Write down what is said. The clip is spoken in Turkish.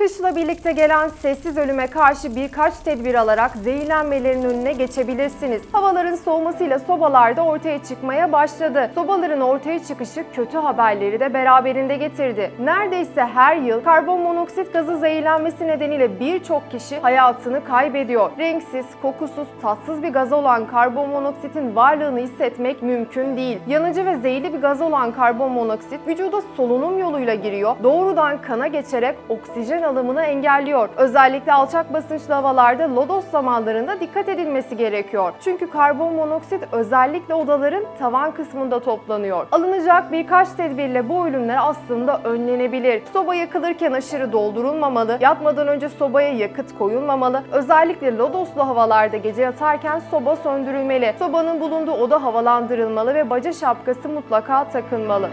Kışla birlikte gelen sessiz ölüme karşı birkaç tedbir alarak zehirlenmelerin önüne geçebilirsiniz. Havaların soğumasıyla sobalar da ortaya çıkmaya başladı. Sobaların ortaya çıkışı kötü haberleri de beraberinde getirdi. Neredeyse her yıl karbon monoksit gazı zehirlenmesi nedeniyle birçok kişi hayatını kaybediyor. Renksiz, kokusuz, tatsız bir gaz olan karbon monoksitin varlığını hissetmek mümkün değil. Yanıcı ve zehirli bir gaz olan karbon monoksit vücuda solunum yoluyla giriyor. Doğrudan kana geçerek oksijen alımını engelliyor. Özellikle alçak basınçlı havalarda lodos zamanlarında dikkat edilmesi gerekiyor. Çünkü karbon monoksit özellikle odaların tavan kısmında toplanıyor. Alınacak birkaç tedbirle bu ölümler aslında önlenebilir. Soba yakılırken aşırı doldurulmamalı, yatmadan önce sobaya yakıt koyulmamalı. Özellikle lodoslu havalarda gece yatarken soba söndürülmeli. Sobanın bulunduğu oda havalandırılmalı ve baca şapkası mutlaka takılmalı.